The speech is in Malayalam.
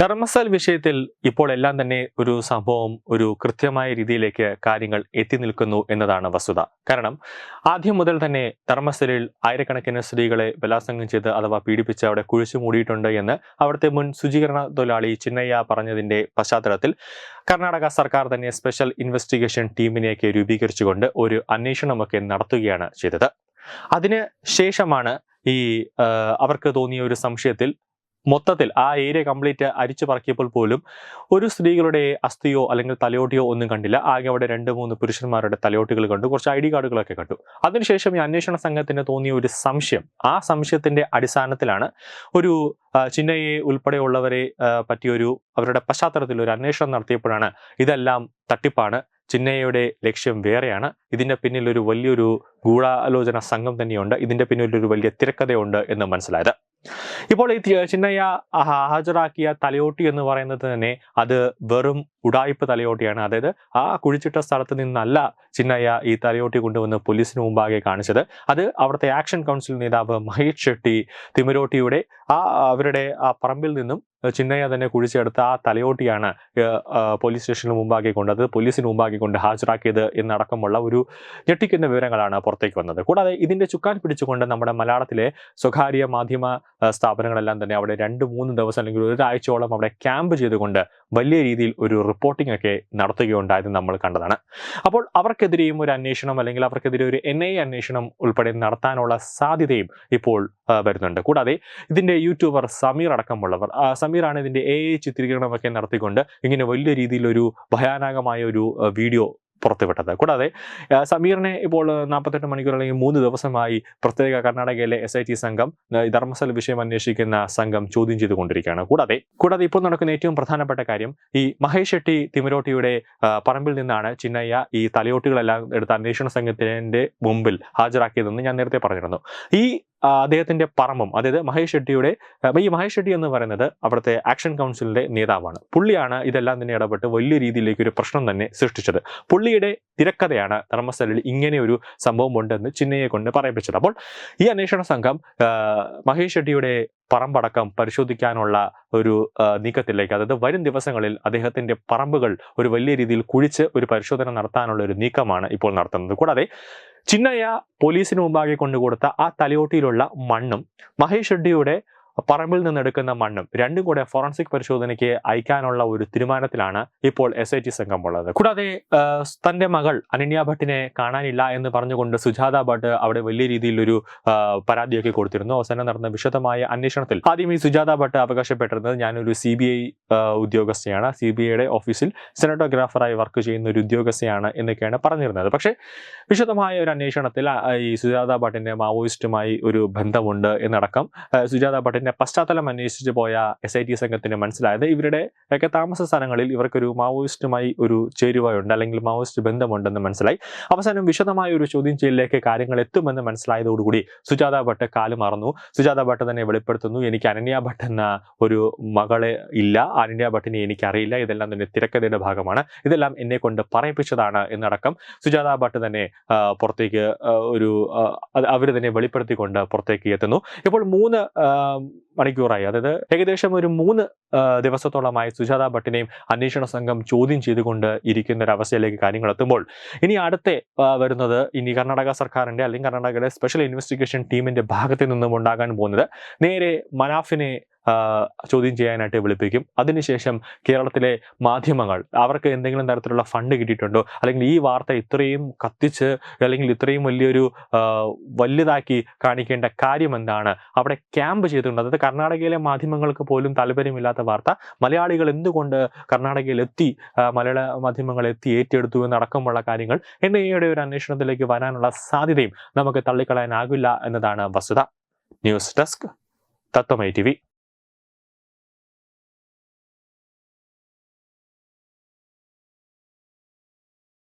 ധർമ്മസ്ഥൽ വിഷയത്തിൽ ഇപ്പോൾ എല്ലാം തന്നെ ഒരു സംഭവം ഒരു കൃത്യമായ രീതിയിലേക്ക് കാര്യങ്ങൾ എത്തി നിൽക്കുന്നു എന്നതാണ് വസ്തുത. കാരണം ആദ്യം മുതൽ തന്നെ ധർമ്മസ്ഥലിൽ ആയിരക്കണക്കിന് സ്ത്രീകളെ ബലാത്സംഗം ചെയ്ത് അഥവാ പീഡിപ്പിച്ച് അവിടെ കുഴിച്ചു മൂടിയിട്ടുണ്ട് എന്ന് അവിടുത്തെ മുൻ ശുചീകരണ തൊഴിലാളി ചിന്നയ്യ പറഞ്ഞതിന്റെ പശ്ചാത്തലത്തിൽ കർണാടക സർക്കാർ തന്നെ സ്പെഷ്യൽ ഇൻവെസ്റ്റിഗേഷൻ ടീമിനെയൊക്കെ രൂപീകരിച്ചുകൊണ്ട് ഒരു അന്വേഷണമൊക്കെ നടത്തുകയാണ് ചെയ്തത്. അതിന് ശേഷമാണ് ഈ അവർക്ക് തോന്നിയ ഒരു സംശയത്തിൽ മൊത്തത്തിൽ ആ ഏരിയ കംപ്ലീറ്റ് അരിച്ചു പറക്കിയപ്പോൾ പോലും ഒരു സ്ത്രീകളുടെ അസ്ഥിയോ അല്ലെങ്കിൽ തലയോട്ടിയോ ഒന്നും കണ്ടില്ല. ആകെ അവിടെ രണ്ട് മൂന്ന് പുരുഷന്മാരുടെ തലയോട്ടികൾ കണ്ടു. കുറച്ച് ഐ ഡി കാർഡുകളൊക്കെ കണ്ടു. അതിനുശേഷം ഈ അന്വേഷണ സംഘത്തിന് തോന്നിയ ഒരു സംശയം. ആ സംശയത്തിന്റെ അടിസ്ഥാനത്തിലാണ് ഒരു ചിന്നയെ ഉൾപ്പെടെയുള്ളവരെ പറ്റിയൊരു അവരുടെ പശ്ചാത്തലത്തിൽ ഒരു അന്വേഷണം നടത്തിയപ്പോഴാണ് ഇതെല്ലാം തട്ടിപ്പാണ്. ചിന്നയുടെ ലക്ഷ്യം വേറെയാണ്. ഇതിന്റെ പിന്നിൽ ഒരു വലിയൊരു ഗൂഢാലോചന സംഘം തന്നെയുണ്ട്. ഇതിന്റെ പിന്നിൽ ഒരു വലിയ തിരക്കഥയുണ്ട് എന്ന് മനസ്സിലായത്. ഇപ്പോൾ ഈ ചിന്നയ്യ ഹാജരാക്കിയ തലയോട്ടി എന്ന് പറയുന്നത് തന്നെ അത് വെറും ഉടായ്പ തലയോട്ടിയാണ്. അതായത് ആ കുഴിച്ചിട്ട സ്ഥലത്ത് നിന്നല്ല ചിന്നയ്യ ഈ തലയോട്ടി കൊണ്ടുവന്ന് പോലീസിന് മുമ്പാകെ കാണിച്ചത്. അത് അവിടുത്തെ ആക്ഷൻ കൗൺസിൽ നേതാവ് മഹേഷ് ഷെട്ടി തിമരോട്ടിയുടെ ആ അവരുടെ ആ പറമ്പിൽ നിന്നും ചിന്നയ്യ തന്നെ കുഴിച്ചെടുത്ത ആ തലയോട്ടിയാണ് പോലീസ് സ്റ്റേഷന് മുമ്പാകെ കൊണ്ടത് അത് പോലീസിന് മുമ്പാകെ കൊണ്ട് ഹാജരാക്കിയത് എന്നടക്കമുള്ള ഒരു ഞെട്ടിക്കുന്ന വിവരങ്ങളാണ് പുറത്തേക്ക് വന്നത്. കൂടാതെ ഇതിന്റെ ചുക്കാൻ പിടിച്ചുകൊണ്ട് നമ്മുടെ മലയാളത്തിലെ സ്വകാര്യ മാധ്യമ സ്ഥാപനങ്ങളെല്ലാം തന്നെ അവിടെ രണ്ട് മൂന്ന് ദിവസം അല്ലെങ്കിൽ ഒരാഴ്ചയോളം അവിടെ ക്യാമ്പ് ചെയ്തുകൊണ്ട് വലിയ രീതിയിൽ ഒരു റിപ്പോർട്ടിംഗ് ഒക്കെ നടത്തുകയുണ്ടായത് നമ്മൾ കണ്ടതാണ്. അപ്പോൾ അവർക്കെതിരെയും ഒരു അന്വേഷണം അല്ലെങ്കിൽ അവർക്കെതിരെ ഒരു എൻ ഐ അന്വേഷണം ഉൾപ്പെടെ നടത്താനുള്ള സാധ്യതയും ഇപ്പോൾ വരുന്നുണ്ട്. കൂടാതെ ഇതിന്റെ യൂട്യൂബർ സമീർ അടക്കമുള്ളവർ സമീറാണ് ഇതിന്റെ എ ഐ ചിത്രീകരണമൊക്കെ നടത്തിക്കൊണ്ട് ഇങ്ങനെ വലിയ രീതിയിലൊരു ഭയാനകമായ ഒരു വീഡിയോ പുറത്തുവിട്ടത്. കൂടാതെ സമീറിനെ ഇപ്പോൾ നാൽപ്പത്തെട്ട് മണിക്കൂർ അല്ലെങ്കിൽ മൂന്ന് ദിവസമായി പ്രത്യേക കർണാടകയിലെ എസ് ഐ ടി സംഘം ധർമ്മസ്ഥല വിഷയം അന്വേഷിക്കുന്ന സംഘം ചോദ്യം ചെയ്തുകൊണ്ടിരിക്കുകയാണ്. കൂടാതെ കൂടാതെ ഇപ്പോൾ നടക്കുന്ന ഏറ്റവും പ്രധാനപ്പെട്ട കാര്യം ഈ മഹേഷ് ഷെട്ടി തിമിരോട്ടിയുടെ പറമ്പിൽ നിന്നാണ് ചിന്നയ്യ ഈ തലയോട്ടുകളെല്ലാം എടുത്ത അന്വേഷണ സംഘത്തിന്റെ മുമ്പിൽ ഹാജരാക്കിയതെന്ന് ഞാൻ നേരത്തെ പറഞ്ഞിരുന്നു. ഈ അദ്ദേഹത്തിന്റെ പറമ്പും അതായത് മഹേഷ് ഷെട്ടിയുടെ ഈ മഹേഷ് ഷെട്ടി എന്ന് പറയുന്നത് അവിടുത്തെ ആക്ഷൻ കൗൺസിലിന്റെ നേതാവാണ്. പുള്ളിയാണ് ഇതെല്ലാം തന്നെ ഇടപെട്ട് വലിയ രീതിയിലേക്ക് ഒരു പ്രശ്നം തന്നെ സൃഷ്ടിച്ചത്. പുള്ളിയുടെ തിരക്കഥയാണ് ധർമ്മസ്ഥലിൽ ഇങ്ങനെ ഒരു സംഭവം ഉണ്ടെന്ന് ചിന്നയെ കൊണ്ട് പറയിപ്പിച്ചത്. അപ്പോൾ ഈ അന്വേഷണ സംഘം മഹേഷ് ഷെട്ടിയുടെ പറമ്പടക്കം പരിശോധിക്കാനുള്ള ഒരു നീക്കത്തിലേക്ക് അതായത് വരും ദിവസങ്ങളിൽ അദ്ദേഹത്തിന്റെ പറമ്പുകൾ ഒരു വലിയ രീതിയിൽ കുഴിച്ച് ഒരു പരിശോധന നടത്താനുള്ള ഒരു നീക്കമാണ് ഇപ്പോൾ നടത്തുന്നത്. കൂടാതെ ചിന്നയ്യ പോലീസിന് മുമ്പാകെ കൊണ്ടുകൊടുത്ത ആ തലയോട്ടിയിലുള്ള മണ്ണും മഹേഷ് ഷെട്ടിയുടെ പറമ്പിൽ നിന്നെടുക്കുന്ന മണ്ണും രണ്ടും കൂടെ ഫോറൻസിക് പരിശോധനയ്ക്ക് അയക്കാനുള്ള ഒരു തീരുമാനത്തിലാണ് ഇപ്പോൾ എസ് ഐ ടി സംഘം ഉള്ളത് കൂടാതെ തന്റെ മകൾ അനന്യ ഭട്ടിനെ കാണാനില്ല എന്ന് പറഞ്ഞുകൊണ്ട് സുജാത ഭട്ട് അവിടെ വലിയ രീതിയിലൊരു പരാതിയൊക്കെ കൊടുത്തിരുന്നു. അവസാനം നടന്ന വിശദമായ അന്വേഷണത്തിൽ ആദ്യം ഈ സുജാത ഭട്ട് അവകാശപ്പെട്ടിരുന്നത് ഞാനൊരു സി ബി ഐ ഉദ്യോഗസ്ഥയാണ്. സി ബി ഐയുടെ ഓഫീസിൽ സെനറ്റോഗ്രാഫറായി വർക്ക് ചെയ്യുന്ന ഒരു ഉദ്യോഗസ്ഥയാണ് എന്നൊക്കെയാണ് പറഞ്ഞിരുന്നത്. പക്ഷേ വിശദമായ ഒരു അന്വേഷണത്തിൽ ഈ സുജാത ഭട്ടിന്റെ മാവോയിസ്റ്റുമായി ഒരു ബന്ധമുണ്ട് എന്നടക്കം സുജാത സുജാത ഭട്ടിന്റെ പശ്ചാത്തലം അന്വേഷിച്ചു പോയ എസ് ഐ ടി സംഘത്തിന് മനസ്സിലായത് ഇവരുടെ ഒക്കെ താമസ സ്ഥലങ്ങളിൽ ഇവർക്കൊരു മാവോയിസ്റ്റുമായി ഒരു ചേരുവയുണ്ട് അല്ലെങ്കിൽ മാവോയിസ്റ്റ് ബന്ധമുണ്ടെന്ന് മനസ്സിലായി. അവസാനം വിശദമായ ഒരു ചോദ്യം ചെയ്യലിലേക്ക് കാര്യങ്ങൾ എത്തുമെന്ന് മനസ്സിലായതോടുകൂടി സുജാത ഭട്ട് കാൽ മറന്നു. സുജാത ഭട്ട് തന്നെ വെളിപ്പെടുത്തുന്നു എനിക്ക് അനന്യ ഭട്ട് എന്ന ഒരു മകളെ ഇല്ല അനന്യ ഭട്ടിനെ എനിക്കറിയില്ല ഇതെല്ലാം തന്നെ തിരക്കഥയുടെ ഭാഗമാണ്. ഇതെല്ലാം എന്നെ കൊണ്ട് പറയിപ്പിച്ചതാണ് എന്നടക്കം സുജാത ഭട്ട് തന്നെ പുറത്തേക്ക് ഒരു അവർ തന്നെ വെളിപ്പെടുത്തിക്കൊണ്ട് പുറത്തേക്ക് എത്തുന്നു. ഇപ്പോൾ മൂന്ന് മണിക്കൂറായി. അതായത് ഏകദേശം ഒരു മൂന്ന് ദിവസത്തോളമായി സുജാത ഭട്ടിനെയും അന്വേഷണ സംഘം ചോദ്യം ചെയ്തുകൊണ്ട് ഇരിക്കുന്ന ഒരു അവസ്ഥയിലേക്ക് കാര്യങ്ങൾ എത്തുമ്പോൾ ഇനി അടുത്ത വരുന്നത് ഇനി കർണാടക സർക്കാരിന്റെ അല്ലെങ്കിൽ കർണാടകയുടെ സ്പെഷ്യൽ ഇൻവെസ്റ്റിഗേഷൻ ടീമിന്റെ ഭാഗത്ത് നിന്നും ഉണ്ടാകാൻ പോകുന്നത് നേരെ മനാഫിനെ ചോദ്യം ചെയ്യാനായിട്ട് വിളിപ്പിക്കും. അതിനുശേഷം കേരളത്തിലെ മാധ്യമങ്ങൾ അവർക്ക് എന്തെങ്കിലും തരത്തിലുള്ള ഫണ്ട് കിട്ടിയിട്ടുണ്ടോ? അല്ലെങ്കിൽ ഈ വാർത്ത ഇത്രയും കത്തിച്ച് അല്ലെങ്കിൽ ഇത്രയും വലിയൊരു വലുതാക്കി കാണിക്കേണ്ട കാര്യം എന്താണ്? അവിടെ ക്യാമ്പ് ചെയ്തിട്ടുണ്ട്. അതായത് കർണാടകയിലെ മാധ്യമങ്ങൾക്ക് പോലും താല്പര്യമില്ലാത്ത വാർത്ത. മലയാളികൾ എന്തുകൊണ്ട് കർണാടകയിൽ എത്തി മലയാള മാധ്യമങ്ങൾ എത്തി ഏറ്റെടുത്തു എന്നടക്കമുള്ള കാര്യങ്ങൾ എൻ ഐ എയുടെ ഒരു അന്വേഷണത്തിലേക്ക് വരാനുള്ള സാധ്യതയും നമുക്ക് തള്ളിക്കളയാനാകില്ല എന്നതാണ് വസ്തുത. ന്യൂസ് ഡെസ്ക് തത്വമൈ ടി